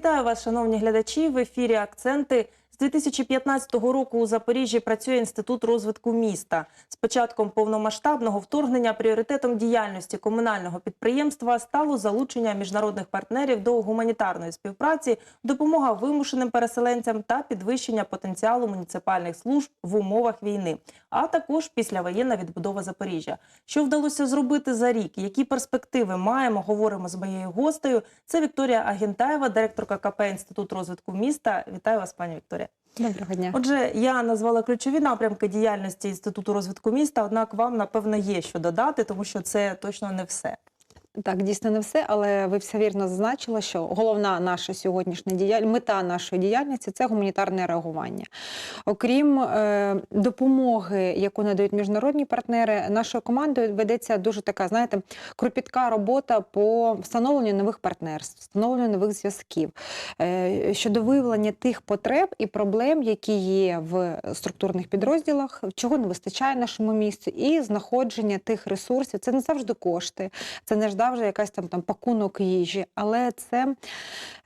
Вітаю вас, шановні глядачі. В ефірі акценти. З 2015 року у Запоріжжі працює інститут розвитку міста. З початком повномасштабного вторгнення пріоритетом діяльності комунального підприємства стало залучення міжнародних партнерів до гуманітарної співпраці, допомога вимушеним переселенцям та підвищення потенціалу муніципальних служб в умовах війни, а також післявоєнна відбудова Запоріжжя. Що вдалося зробити за рік? Які перспективи маємо? Говоримо з моєю гостею. Це Вікторія Агентаєва, директорка КП Інститут розвитку міста. Вітаю вас, пані Вікторія. Доброго дня. Отже, я назвала ключові напрямки діяльності інституту розвитку міста. Однак вам напевно є що додати, тому що це точно не все. Так, дійсно не все, але ви все вірно зазначили, що головна наша сьогоднішня діяльність, мета нашої діяльності це гуманітарне реагування. Окрім е, допомоги, яку надають міжнародні партнери, нашою командою ведеться дуже така, знаєте, кропітка робота по встановленню нових партнерств, встановленню нових зв'язків е, щодо виявлення тих потреб і проблем, які є в структурних підрозділах, чого не вистачає нашому місту, і знаходження тих ресурсів. Це не завжди кошти, це не завжди якась там там пакунок їжі, але це.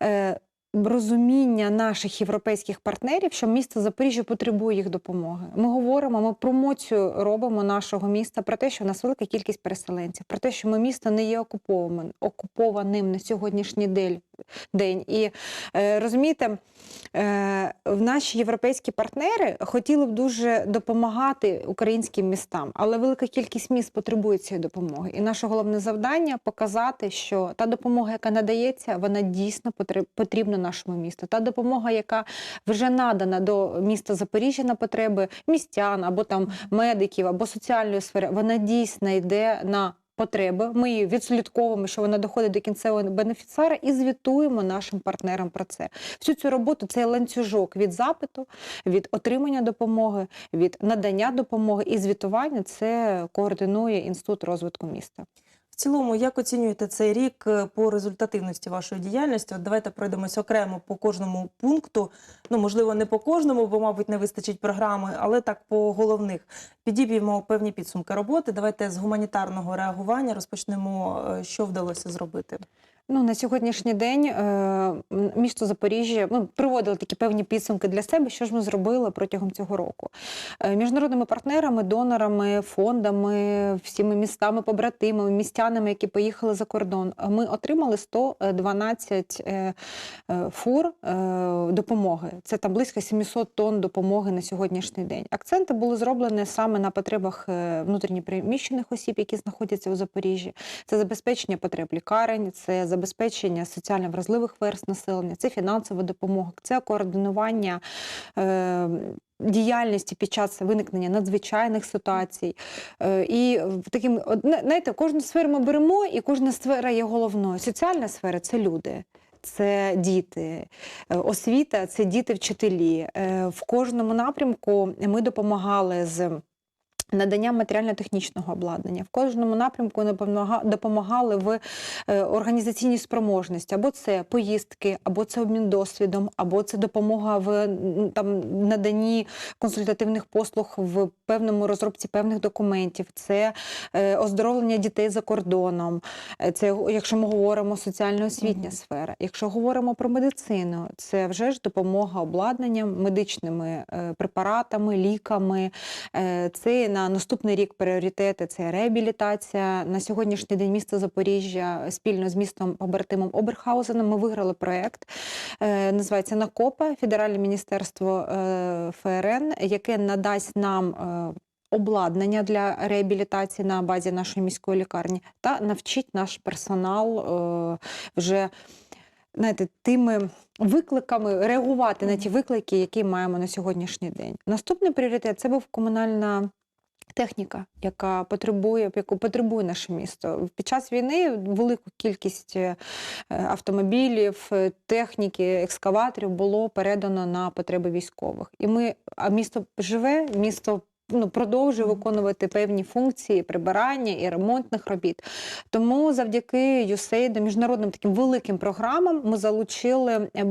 Е, Розуміння наших європейських партнерів, що місто Запоріжжя потребує їх допомоги. Ми говоримо, ми промоцію робимо нашого міста про те, що в нас велика кількість переселенців, про те, що ми місто не є окупованим, окупованим на сьогоднішній день. День. І е, розумієте, е, наші європейські партнери хотіли б дуже допомагати українським містам, але велика кількість міст потребує цієї допомоги. І наше головне завдання показати, що та допомога, яка надається, вона дійсно потрібна нашому місту. Та допомога, яка вже надана до міста Запоріжжя на потреби містян або там медиків, або соціальної сфери, вона дійсно йде на потреби. Ми її відслідковуємо, що вона доходить до кінцевого бенефіціара, і звітуємо нашим партнерам про це. Всю цю роботу цей ланцюжок від запиту, від отримання допомоги, від надання допомоги і звітування це координує інститут розвитку міста. В цілому, як оцінюєте цей рік е, по результативності вашої діяльності? От давайте пройдемось окремо по кожному пункту. Ну, можливо, не по кожному, бо, мабуть, не вистачить програми, але так по головних підіб'ємо певні підсумки роботи. Давайте з гуманітарного реагування розпочнемо, е, що вдалося зробити. Ну на сьогоднішній день е, місто Запоріжжя ми проводили такі певні підсумки для себе, що ж ми зробили протягом цього року. Е, міжнародними партнерами, донорами, фондами, всіми містами, побратимами, містянами, які поїхали за кордон. Ми отримали 112 е, фур допомоги. Це там близько 700 тонн допомоги на сьогоднішній день. Акценти були зроблені саме на потребах внутрішньопереміщених осіб, які знаходяться у Запоріжжі. Це забезпечення потреб лікарень. це забезпечення соціально вразливих верст населення, це фінансова допомога, це координування. Е Діяльності під час виникнення надзвичайних ситуацій. Е, і таким, знаєте, кожну сферу ми беремо, і кожна сфера є головною. Соціальна сфера це люди. Це діти, е, освіта це діти-вчителі. Е, в кожному напрямку ми допомагали з Надання матеріально-технічного обладнання в кожному напрямку допомагали в е, організаційній спроможності, або це поїздки, або це обмін досвідом, або це допомога в там наданні консультативних послуг в певному розробці певних документів, це е, оздоровлення дітей за кордоном. Е, це якщо ми говоримо соціально-освітня mm -hmm. сфера. Якщо говоримо про медицину, це вже ж допомога обладнанням, медичними препаратами, ліками. Це на наступний рік пріоритети це реабілітація. На сьогоднішній день місто Запоріжжя спільно з містом побратимом Оберхаузеном ми виграли проєкт, е, називається Накопа Федеральне міністерство е, ФРН, яке надасть нам. Е, обладнання для реабілітації на базі нашої міської лікарні та навчить наш персонал е, вже знаєте, тими викликами реагувати на ті виклики, які маємо на сьогоднішній день. Наступний пріоритет це був комунальна Техніка, яка потребує, яку потребує наше місто під час війни велику кількість е, автомобілів, е, техніки, екскаваторів було передано на потреби військових. І ми, а місто живе, місто ну, продовжує виконувати певні функції прибирання і ремонтних робіт. Тому завдяки USAID, міжнародним таким великим програмам, ми залучили е,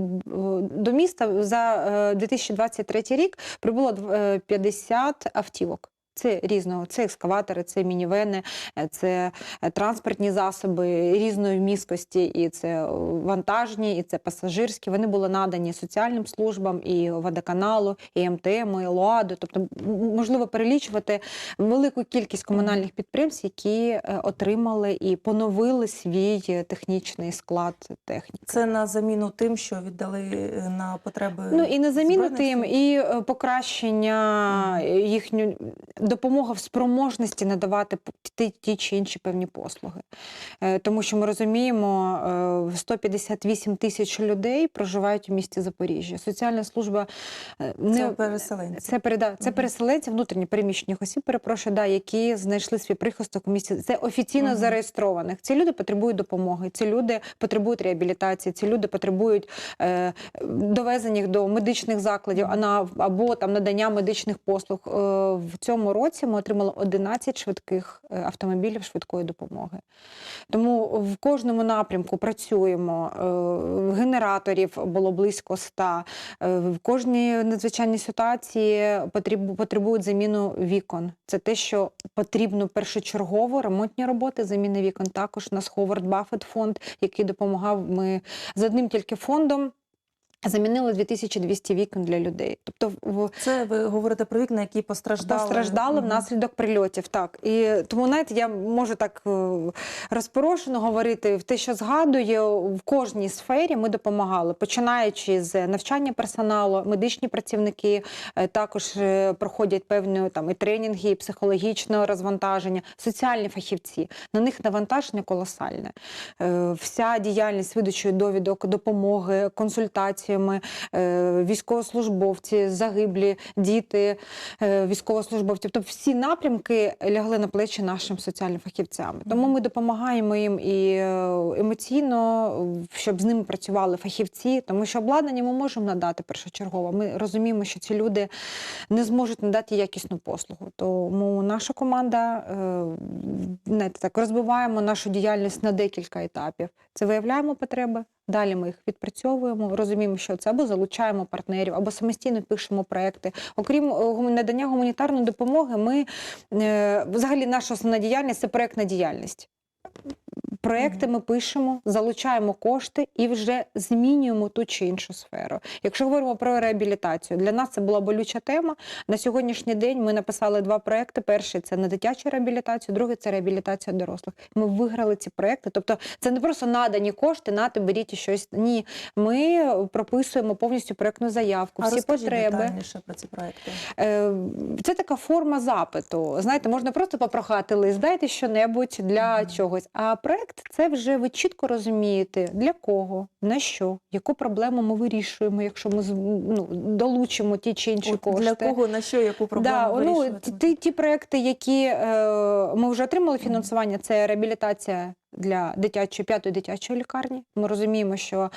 до міста за 2023 рік прибуло 50 автівок. Це різного, це екскаватори, це мінівени, е, це е, транспортні засоби різної міськості, і це е, вантажні, і це пасажирські. Вони були надані соціальним службам і водоканалу, і МТМ, і ЛОАДу. Тобто, можливо перелічувати велику кількість комунальних підприємств, які отримали і поновили свій технічний склад техніки. Це на заміну тим, що віддали на потреби. Ну і на заміну тим, і покращення їхню допомога в спроможності надавати ті, ті чи інші певні послуги. Е, Тому що ми розуміємо, е, 158 тисяч людей проживають у місті Запоріжжя. Соціальна служба е, не Це переселенці. це переда це переселенці внутрішньо переміщених осіб, перепрошую, да, які знайшли свій прихисток у місті. Це офіційно Мгм. зареєстрованих. Ці люди потребують допомоги. Ці люди потребують реабілітації. Ці люди потребують е, довезення їх до медичних закладів, а на або там надання медичних послуг. Е, в цьому році ми отримали 11 швидких е, автомобілів швидкої допомоги. Тому в кожному напрямку працюємо. Е, Генераторів було близько 100. Е, В кожній надзвичайній ситуації потребують заміну вікон. Це те, що потрібно першочергово ремонтні роботи, заміни вікон. Також у нас Ховард Баффет фонд, який допомагав. Ми з одним тільки фондом. Замінили 2200 вікон для людей. Тобто в Це ви говорите про вікна, які постраждали. постраждали Мгм. внаслідок прильотів. Так і тому, знаєте, я можу так е, розпорошено говорити в те, що згадую, в кожній сфері ми допомагали, починаючи з навчання персоналу, медичні працівники е, також е, проходять певні там і тренінги, і психологічне розвантаження, соціальні фахівці. На них навантаження колосальне. Вся діяльність видачою довідок, допомоги, консультаціями, е, військовослужбовці, загиблі, діти е, військовослужбовців. Тобто всі напрямки лягли на плечі нашим соціальним фахівцям. Тому ми допомагаємо їм і е, емоційно, щоб з ними працювали фахівці, тому що обладнання ми можемо надати першочергово. Ми розуміємо, що ці люди не зможуть надати якісну послугу. Тому наша команда знаєте, так розбиваємо нашу діяльність на декілька етапів. Це виявляємо потреби. Далі ми їх відпрацьовуємо, розуміємо, що це або залучаємо партнерів, або самостійно пишемо проекти. Окрім е, надання гуманітарної допомоги, ми е, взагалі наша основна діяльність це проектна діяльність. Проекти ми пишемо, залучаємо кошти і вже змінюємо ту чи іншу сферу. Якщо говоримо про реабілітацію, для нас це була болюча тема. На сьогоднішній день ми написали два проекти. Перший це на дитячу реабілітацію, другий це реабілітація дорослих. Ми виграли ці проекти. Тобто, це не просто надані кошти, нате беріть щось. Ні, ми прописуємо повністю проектну заявку, А всі потреби. детальніше про ці проекти. Е, Це така форма запиту. Знаєте, можна просто попрохати лист, дайте що-небудь для Мгм. чогось. А проект це вже ви чітко розумієте, для кого, на що, яку проблему ми вирішуємо, якщо ми ну, долучимо ті чи інші От кошти. для кого, на що, яку проблему Да, ну, вирішувати? ті, ті проекти, які е, ми вже отримали фінансування, це реабілітація для дитячої п'ятої дитячої лікарні. Ми розуміємо, що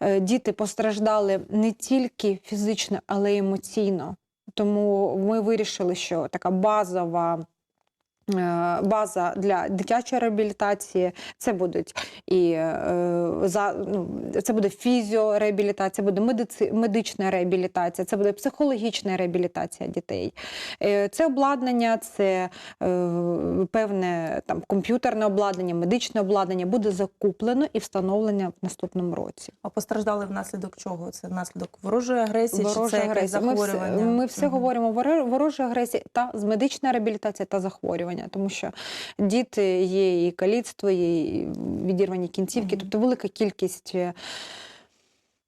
е, діти постраждали не тільки фізично, але й емоційно. Тому ми вирішили, що така базова. Е, База для дитячої реабілітації це будуть і е, за ну, це буде фізіореабілітація, буде медици, медична реабілітація, це буде психологічна реабілітація дітей. Е, Це обладнання, це певне там комп'ютерне обладнання, медичне обладнання буде закуплено і встановлено в наступному році. А постраждали внаслідок чого? Це внаслідок ворожої агресії, чи це Ворожа. Ми все, ми все Мгм. говоримо воро- ворожа та з медична реабілітація та захворювання, тому що діти є і каліцтво, є і відірвані кінцівки, Мгм. тобто велика кількість.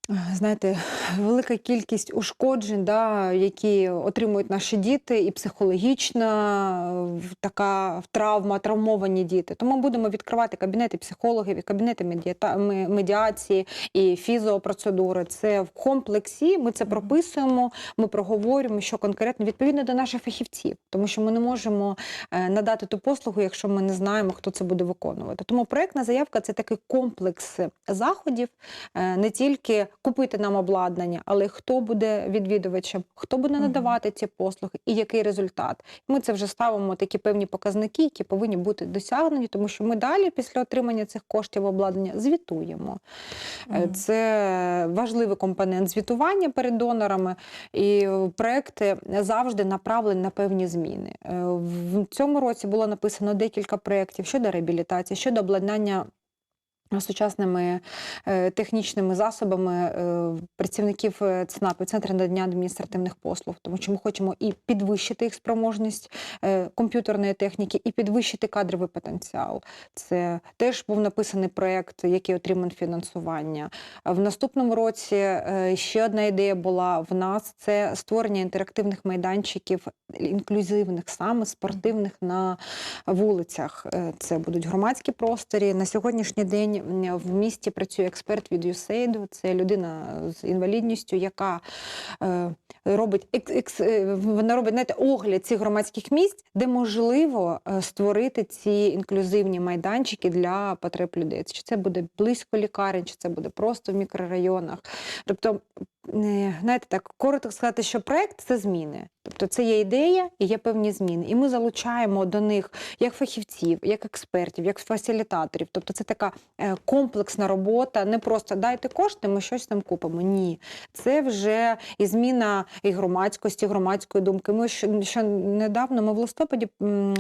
Знаєте, велика кількість ушкоджень, да, які отримують наші діти, і психологічна така травма, травмовані діти. Тому будемо відкривати кабінети психологів, і кабінети медіата- медіації і фізіопроцедури. Це в комплексі. Ми це прописуємо, ми проговорюємо, що конкретно відповідно до наших фахівців, тому що ми не можемо е, надати ту послугу, якщо ми не знаємо, хто це буде виконувати. Тому проектна заявка це такий комплекс заходів, е, не тільки купити нам обладнання, але хто буде відвідувачем, хто буде надавати ці послуги і який результат. Ми це вже ставимо такі певні показники, які повинні бути досягнені, тому що ми далі після отримання цих коштів обладнання звітуємо. Е, Це важливий компонент звітування перед донорами, і проекти завжди направлені на певні зміни. Е, В цьому році було написано декілька проєктів щодо реабілітації, щодо обладнання. Сучасними е, технічними засобами е, працівників е, ЦНАПу, Центру надання адміністративних послуг, тому що ми хочемо і підвищити їх спроможність комп'ютерної техніки, і підвищити кадровий потенціал. Це теж був написаний проєкт, який отримав фінансування. В наступному році ще одна ідея була в нас: це створення інтерактивних майданчиків, інклюзивних, саме спортивних на вулицях. Це будуть громадські просторі. На сьогоднішній день м, в місті працює експерт від USAID. Це людина з інвалідністю, яка е, робить екс, е, вона робить знаєте, огляд цих громадських місць, де можливо е, створити ці інклюзивні майданчики для потреб людей. Чи це буде близько лікарень, чи це буде просто в мікрорайонах. Тобто, знаєте, так коротко сказати, що проект це зміни. Тобто це є ідея і є певні зміни. І ми залучаємо до них як фахівців, як експертів, як фасилітаторів. Тобто це така е, комплексна робота, не просто дайте кошти, ми щось там купимо. Ні, це вже і зміна і громадськості, громадської думки. Ми що, що недавно ми в листопаді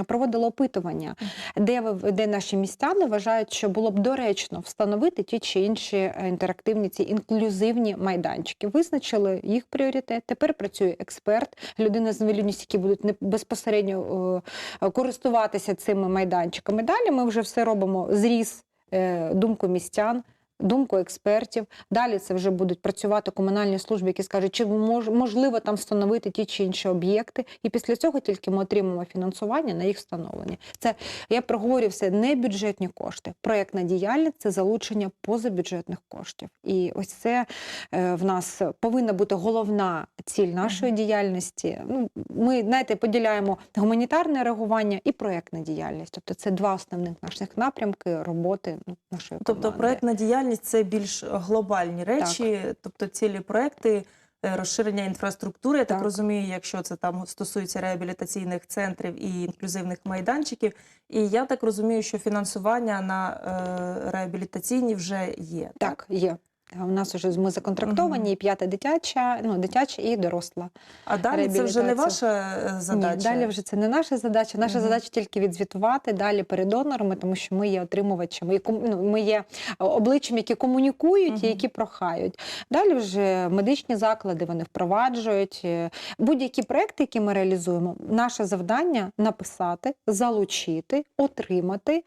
проводили опитування, де, де наші містяни вважають, що було б доречно встановити ті чи інші е, інтерактивні ці інклюзивні майданчики. Визначили їх пріоритет. Тепер працює експерт, людина з інвалідністю, які будуть безпосередньо е, користуватися цими майданчиками. Далі ми вже все робимо зріз е, думку містян. Думку експертів. Далі це вже будуть працювати комунальні служби, які скажуть, чи мож, можливо там встановити ті чи інші об'єкти. І після цього тільки ми отримаємо фінансування на їх встановлення. Це я проговорю все не бюджетні кошти. Проєктна діяльність це залучення позабюджетних коштів. І ось це е, в нас повинна бути головна ціль нашої діяльності. Ну, ми знаєте, поділяємо гуманітарне реагування і проєктна діяльність. Тобто це два основних наших напрямки роботи ну, нашої Тобто команди. проектна діяльність це більш глобальні речі, тобто цілі проекти. е, Розширення інфраструктури, я так. Так. розумію, якщо це там стосується реабілітаційних центрів і інклюзивних майданчиків. І я так розумію, що фінансування на е, реабілітаційні вже є. Так, є. У нас вже ми законтрактовані, і п'ята дитяча, ну дитяча і доросла. А далі це вже не ваша е, задача. Ні, далі вже це не наша задача. Наша Мгм. задача тільки відзвітувати далі перед донорами, тому що ми є отримувачами, ну, ми є обличчям, які комунікують Мгм. і які прохають. Далі вже медичні заклади вони впроваджують Е, будь-які проекти, які ми реалізуємо. Наше завдання написати, залучити, отримати.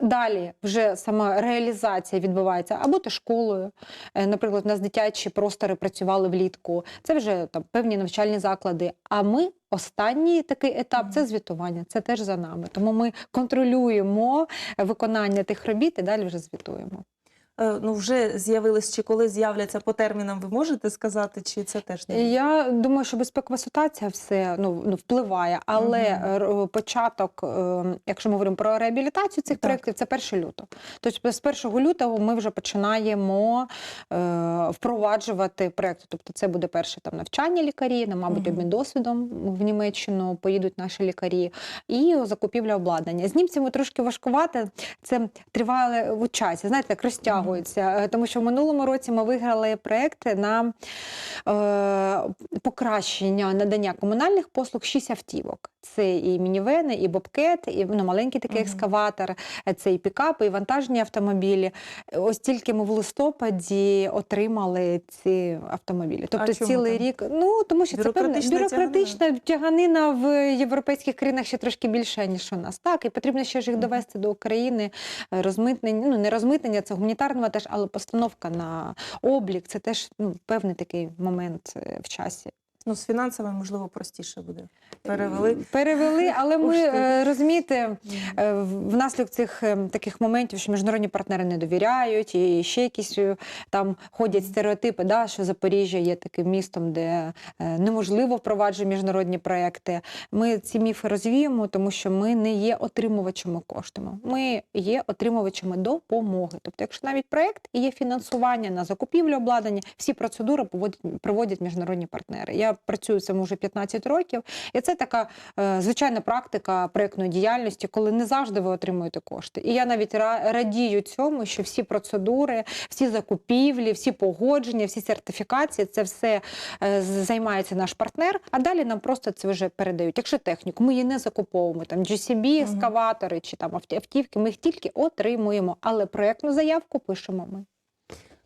Далі вже сама реалізація відбувається або ти школою. Е, Наприклад, у нас дитячі простори працювали влітку. Це вже там певні навчальні заклади. А ми останній такий етап це звітування. Це теж за нами. Тому ми контролюємо виконання тих робіт і далі вже звітуємо. Е, Ну вже з'явились чи коли з'являться по термінам, ви можете сказати, чи це теж не Я думаю, що безпекова ситуація все ну, ну впливає, але е, початок, е, якщо ми говоримо про реабілітацію цих Так. проєктів, це 1 лютого. Тобто з 1 лютого ми вже починаємо е, впроваджувати проєкти. Тобто це буде перше там навчання лікарі, ну, мабуть, обмін досвідом в Німеччину поїдуть наші лікарі, і закупівля обладнання. З німцями трошки важкувати. Це триває в часі, знаєте, так розтягується. Е, Тому що в минулому році ми виграли проекти на е, покращення надання комунальних послуг 6 автівок. Це і мінівени, і бобкет, і ну, маленький такий екскаватор, е, це і пікапи, і вантажні автомобілі. Ось тільки ми в листопаді отримали ці автомобілі. Тобто чому цілий так? рік. Ну тому що це певна Бюрократична тяганина в європейських країнах ще трошки більша, ніж у нас. Так, і потрібно ще ж їх довести до України. Розмитнення, ну не розмитнення, це гуманітарного теж, але постановка на облік це теж ну, певний такий момент е, в часі. Ну, з фінансами, можливо, простіше буде. Перевели. Перевели, але ми е, розумієте, е, внаслідок цих е, таких моментів, що міжнародні партнери не довіряють, і ще якісь там ходять стереотипи, да, що Запоріжжя є таким містом, де неможливо впроваджувати міжнародні проекти. Ми ці міфи розвіємо, тому що ми не є отримувачами коштами. Ми є отримувачами допомоги. Тобто, якщо навіть проект і є фінансування на закупівлю обладнання, всі процедури проводять міжнародні партнери. Я працюю цьому вже 15 років. І це така е, звичайна практика проєктної діяльності, коли не завжди ви отримуєте кошти. І я навіть радію цьому, що всі процедури, всі закупівлі, всі погодження, всі сертифікації це все е, займається наш партнер. А далі нам просто це вже передають. Якщо техніку, ми її не закуповуємо. Там GCB, ескаватори чи там авті- автівки, ми їх тільки отримуємо, але проєктну заявку пишемо ми.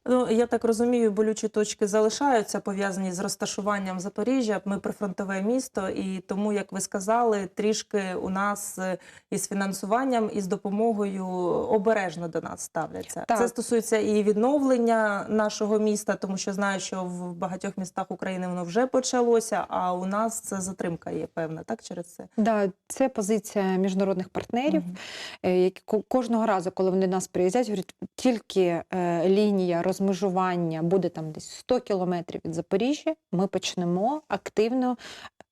Ну, я так розумію, болючі точки залишаються пов'язані з розташуванням Запоріжжя. Ми прифронтове місто, і тому, як ви сказали, трішки у нас е, із фінансуванням і з допомогою обережно до нас ставляться. Так. Це стосується і відновлення нашого міста, тому що знаю, що в багатьох містах України воно вже почалося. А у нас це затримка є певна, так через це. Да, це позиція міжнародних партнерів. Е, які ко- кожного разу, коли вони до нас приїздять, говорять, тільки е, лінія розмежування буде там десь 100 кілометрів від Запоріжжя, ми почнемо активно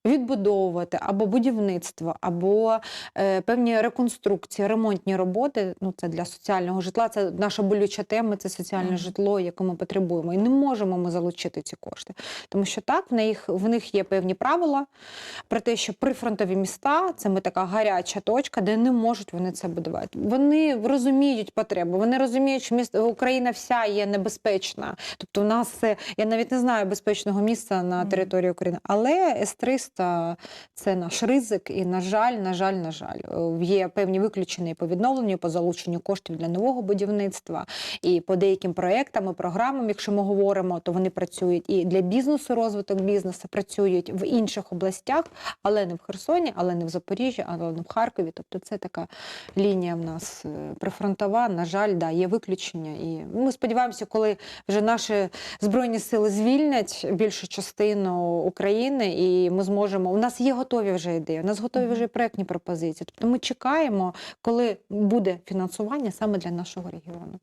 відбудовувати або будівництво, або е, певні реконструкції, ремонтні роботи. Ну це для соціального житла. Це наша болюча тема. Це соціальне Мгм. житло, яке ми потребуємо. І не можемо ми залучити ці кошти, тому що так в них в них є певні правила про те, що прифронтові міста це ми така гаряча точка, де не можуть вони це будувати. Вони розуміють потребу. Вони розуміють, що місто Україна вся є небезпечна. Тобто, у нас е, я навіть не знаю безпечного місця на території України, але С-300 – це наш ризик, і на жаль, на жаль, на жаль, е, є певні виключення по відновленню, по залученню коштів для нового будівництва, і по деяким проектам і програмам, якщо ми говоримо, то вони працюють і для бізнесу, розвиток бізнесу працюють в інших областях, але не в Херсоні, але не в Запоріжжі, але не в Харкові. Тобто це така лінія в нас е, прифронтова. На жаль, да, є виключення. І ми сподіваємося, коли вже наші збройні сили звільнять більшу частину України, і ми зможемо. У нас є готові вже ідеї, у нас готові вже проектні пропозиції. Тобто ми чекаємо, коли буде фінансування саме для нашого регіону.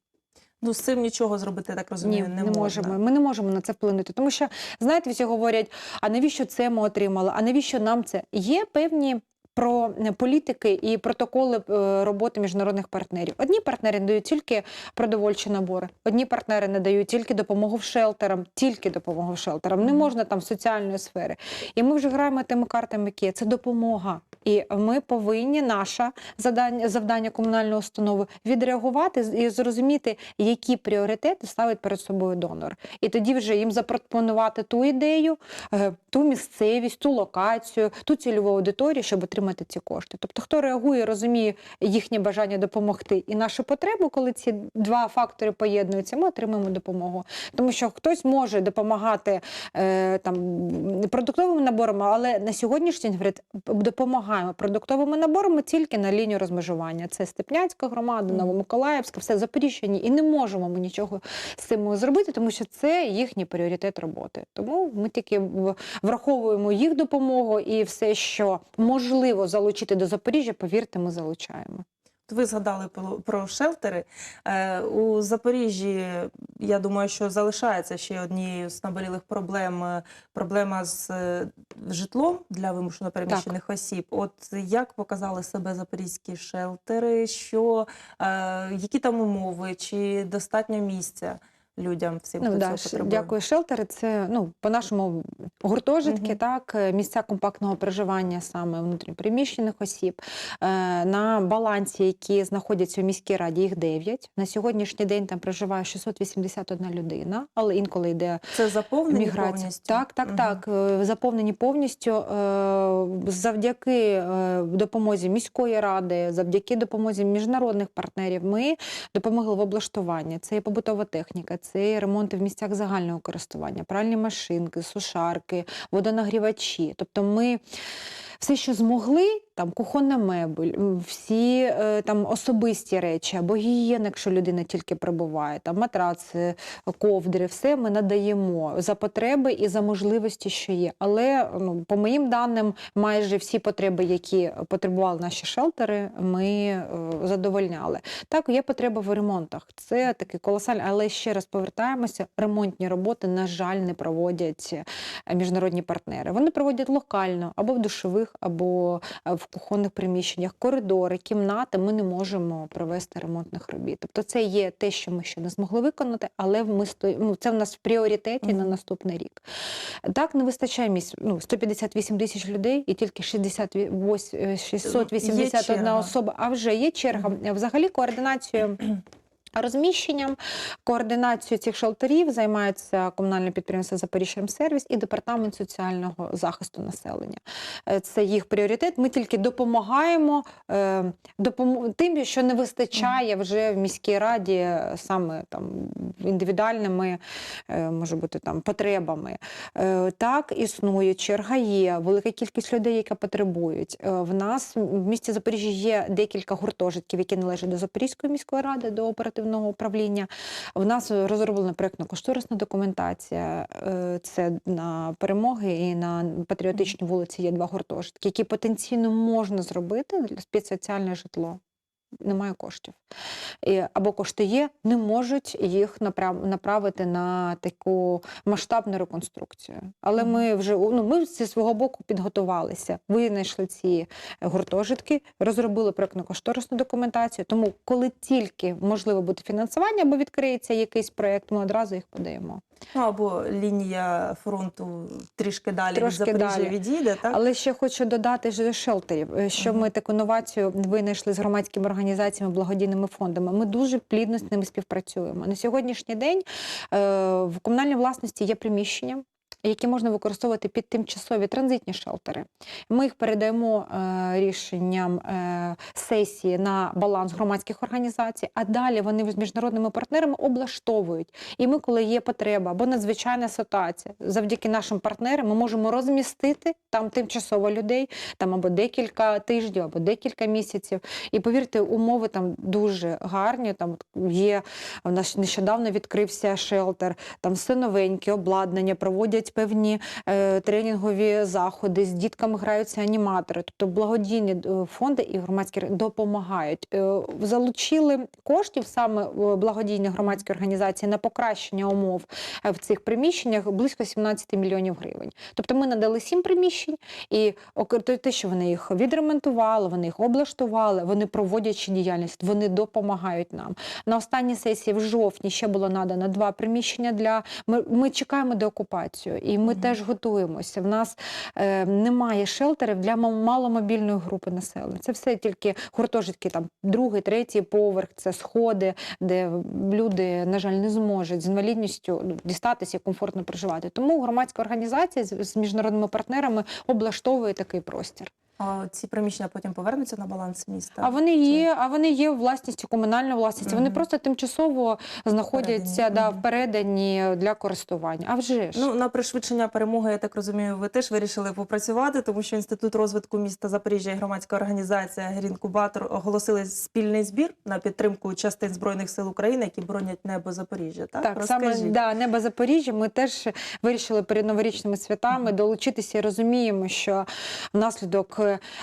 Ну з цим нічого зробити, я так Ні, розумію, не, не, можна. можемо. Ми не можемо на це вплинути. Тому що, знаєте, всі говорять: а навіщо це ми отримали? А навіщо нам це? Є певні. Про е, політики і протоколи е, роботи міжнародних партнерів. Одні партнери надають тільки продовольчі набори, одні партнери надають тільки допомогу в шелтерам, тільки допомогу в шелтерам. Не можна там соціальної сфери. І ми вже граємо тими картами, які це допомога. І ми повинні наше завдання, завдання комунальної установи відреагувати і зрозуміти, які пріоритети ставить перед собою донор. І тоді вже їм запропонувати ту ідею, е, ту місцевість, ту локацію, ту цільову аудиторію, щоб отримати ці кошти. Тобто, хто реагує, розуміє їхнє бажання допомогти і нашу потребу, коли ці два фактори поєднуються, ми отримаємо допомогу. Тому що хтось може допомагати е, там продуктовими наборами, але на сьогоднішній день говорять, допомагаємо продуктовими наборами тільки на лінію розмежування. Це Степнянська громада, Новомиколаївська, все Запоріжжя. І не можемо ми нічого з цим зробити, тому що це їхній пріоритет роботи. Тому ми тільки враховуємо їх допомогу і все, що можливо залучити до Запоріжжя, повірте, ми залучаємо. Ви згадали про, шелтери. Е, у Запоріжжі, я думаю, що залишається ще однією з наболілих проблем е, проблема з е, житлом для вимушено переміщених осіб. От як показали себе запорізькі шелтери? Що, які там умови, чи достатньо місця людям всім, Ну, хто да, цього потребує? дякую. Шелтери це ну, по-нашому гуртожитки, Мгм. так, е, місця компактного проживання саме внутрішньопереміщених осіб. Е, на балансі, які знаходяться у міській раді, їх 9. На сьогоднішній день там проживає 681 людина, але інколи йде Це заповнені міграція. повністю? Так, так, Мгм. так. е, Заповнені повністю завдяки допомозі міської ради, завдяки допомозі міжнародних партнерів. Ми допомогли в облаштуванні. Це і побутова техніка, це ремонти в місцях загального користування, пральні машинки, сушарки, водонагрівачі. Тобто ми все, що змогли, там кухонна мебель, всі е, там особисті речі або гігієна, якщо людина тільки прибуває, там матраци, ковдри, все ми надаємо за потреби і за можливості, що є. Але ну, по моїм даним, майже всі потреби, які потребували наші шелтери, ми е, задовольняли. Так, є потреба в ремонтах. Це такий колосальний, але ще раз повертаємося. Ремонтні роботи, на жаль, не проводять е, міжнародні партнери. Вони проводять локально або в душових, або е, в кухонних приміщеннях, коридори, кімнати. Ми не можемо провести ремонтних робіт. Тобто, це є те, що ми ще не змогли виконати, але ми ну, це в нас в пріоритеті на наступний рік. Так не вистачає місць. Ну 158 тисяч людей, і тільки 68, е, 681 черга. особа. А вже є черга. Взагалі координацію. Розміщенням, координацією цих шелтерів займається комунальне підприємство Запоріжжямсервіс і департамент соціального захисту населення. Е, Це їх пріоритет. Ми тільки допомагаємо е, допом... тим, що не вистачає вже в міській раді е, саме там індивідуальними, може бути там потребами. Так, існує, черга є, велика кількість людей, яка потребують. В нас в місті Запоріжжя є декілька гуртожитків, які належать до Запорізької міської ради, до оперативного управління. В нас розроблена проєктно-кошторисна документація. Е, Це на перемоги і на патріотичній вулиці є два гуртожитки, які потенційно можна зробити для під соціальне житло. Немає коштів. І- Або кошти є, не можуть їх направ- направити на таку масштабну реконструкцію. Але ми вже ну, ми зі свого боку підготувалися, винайшли ці гуртожитки, розробили проєктно-кошторисну документацію. Тому, коли тільки можливо буде фінансування або відкриється якийсь проєкт, ми одразу їх подаємо. Ну або лінія фронту трішки далі Трошки від Запоріжжя далі. відійде, так? Але ще хочу додати ж до шелтерів, що що Мгм. ми таку новацію винайшли з громадськими організаціями, благодійними фондами. Ми дуже плідно з ними співпрацюємо. На сьогоднішній день е, в комунальній власності є приміщення. Які можна використовувати під тимчасові транзитні шелтери. Ми їх передаємо е, рішенням е, сесії на баланс громадських організацій, а далі вони з міжнародними партнерами облаштовують. І ми, коли є потреба або надзвичайна ситуація, завдяки нашим партнерам ми можемо розмістити там тимчасово людей, там або декілька тижнів, або декілька місяців. І повірте, умови там дуже гарні. Там є в нас нещодавно відкрився шелтер, там все новеньке, обладнання, проводять певні е, тренінгові заходи. З дітками граються аніматори, тобто благодійні е, фонди і громадські допомагають. Е, залучили коштів саме благодійні громадські організації на покращення умов в цих приміщеннях близько 17 мільйонів гривень. Тобто ми надали сім приміщень, і те- що вони їх відремонтували, вони їх облаштували, вони проводять ще діяльність, вони допомагають нам. На останній сесії в жовтні ще було надано два приміщення для ми, ми чекаємо деокупацію, і ми Мгм. теж готуємося. В нас е, немає шелтерів для мал- маломобільної групи населення. Це все тільки гуртожитки, там другий, третій поверх, це сходи, де люди, на жаль, не зможуть з інвалідністю ну, дістатися і комфортно проживати. Тому громадська організація з, з міжнародними партнерами облаштовує такий простір. А ці приміщення потім повернуться на баланс міста. А вони є, а вони є власністю, комунальної власності. Вони просто тимчасово знаходяться да, Мгм. передані для користування. А вже ж Ну, на пришвидшення перемоги, я так розумію, ви теж вирішили попрацювати, тому що Інститут розвитку міста Запоріжжя і громадська організація Грінкубатор оголосили спільний збір на підтримку частин Збройних сил України, які боронять небо Запоріжжя. Так, Так, саме да, небо Запоріжжя. Ми теж вирішили перед новорічними святами долучитися і розуміємо, що внаслідок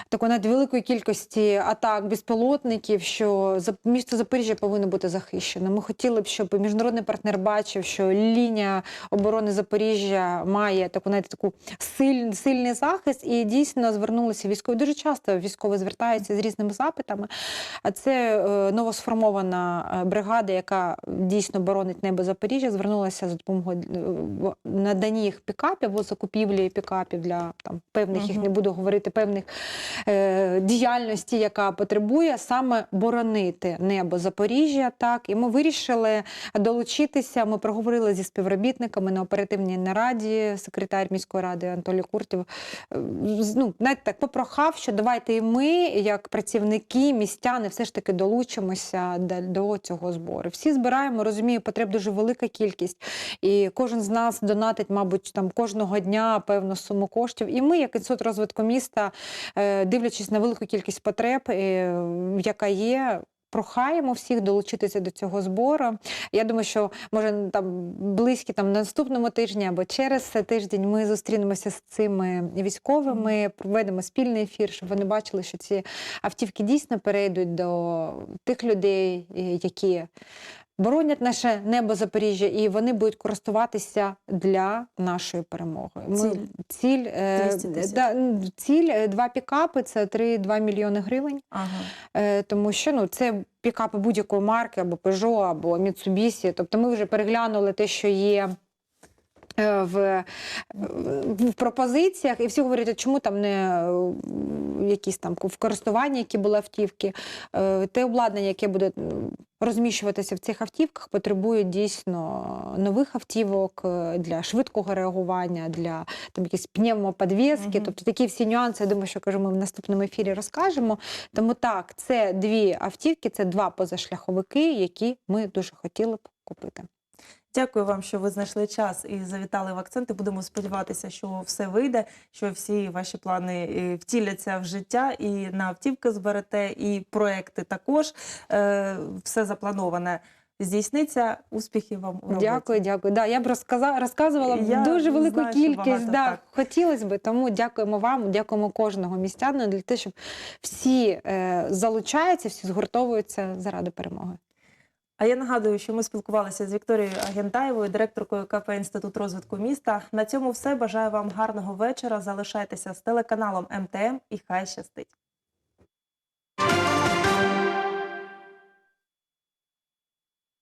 такої навіть великої кількості атак безпілотників, що місто Запоріжжя повинно бути захищено. Ми хотіли б, щоб міжнародний партнер бачив, що лінія оборони Запоріжжя має таку навіть таку силь, сильний захист, і дійсно звернулися військові. Дуже часто військові звертаються з різними запитами. А це е, новосформована е, бригада, яка дійсно боронить небо Запоріжжя, звернулася за допомогою е, в наданні їх пікапів або закупівлі пікапів для там певних їх не буду говорити певних е, діяльності, яка потребує саме боронити небо Запоріжжя. Так і ми вирішили долучитися. Ми проговорили зі співробітниками на оперативній нараді. Секретар міської ради Анатолій Куртів е, ну, навіть так попрохав, що давайте і ми, як працівники, містяни, все ж таки долучимося до, цього збору. Всі збираємо, розумію, потреб дуже велика кількість, і кожен з нас донатить, мабуть, там кожного дня певну суму коштів. І ми, як інститут розвитку міста, дивлячись на велику кількість потреб, е, яка є. Прохаємо всіх долучитися до цього збору. Я думаю, що може там близькі там на наступному тижні або через тиждень ми зустрінемося з цими військовими, проведемо спільний ефір, щоб вони бачили, що ці автівки дійсно перейдуть до тих людей, е, які боронять наше небо Запоріжжя, і вони будуть користуватися для нашої перемоги. Ми- Ціль? ціль, е, да, ціль е, два пікапи це 3-2 мільйони гривень. Ага. Е, тому що ну, це пікапи будь-якої марки, або Peugeot, або Mitsubishi. Тобто ми вже переглянули те, що є. Е, В, в, в пропозиціях, і всі говорять, а чому там не е, якісь там в користуванні, які були автівки. Е, Те обладнання, яке буде розміщуватися в цих автівках, потребує дійсно нових автівок е, для швидкого реагування, для там якісь пневмоподвіски. Мгм. Тобто такі всі нюанси, я думаю, що кажу, ми в наступному ефірі розкажемо. Тому так, це дві автівки, це два позашляховики, які ми дуже хотіли б купити. Дякую вам, що ви знайшли час і завітали в акценти. Будемо сподіватися, що все вийде, що всі ваші плани е, втіляться в життя, і на автівки зберете, і проекти також. Е, Все заплановане здійсниться. Успіхів вам у роботі. Дякую, дякую. Да, я б розказа, розказувала Я дуже велику знаю, кількість. да, так. хотілося б, тому дякуємо вам, дякуємо кожного містянина для того, щоб всі е, залучаються, всі згуртовуються заради перемоги. А я нагадую, що ми спілкувалися з Вікторією Агентаєвою, директоркою КП Інститут розвитку міста. На цьому все. Бажаю вам гарного вечора. Залишайтеся з телеканалом МТМ і хай щастить.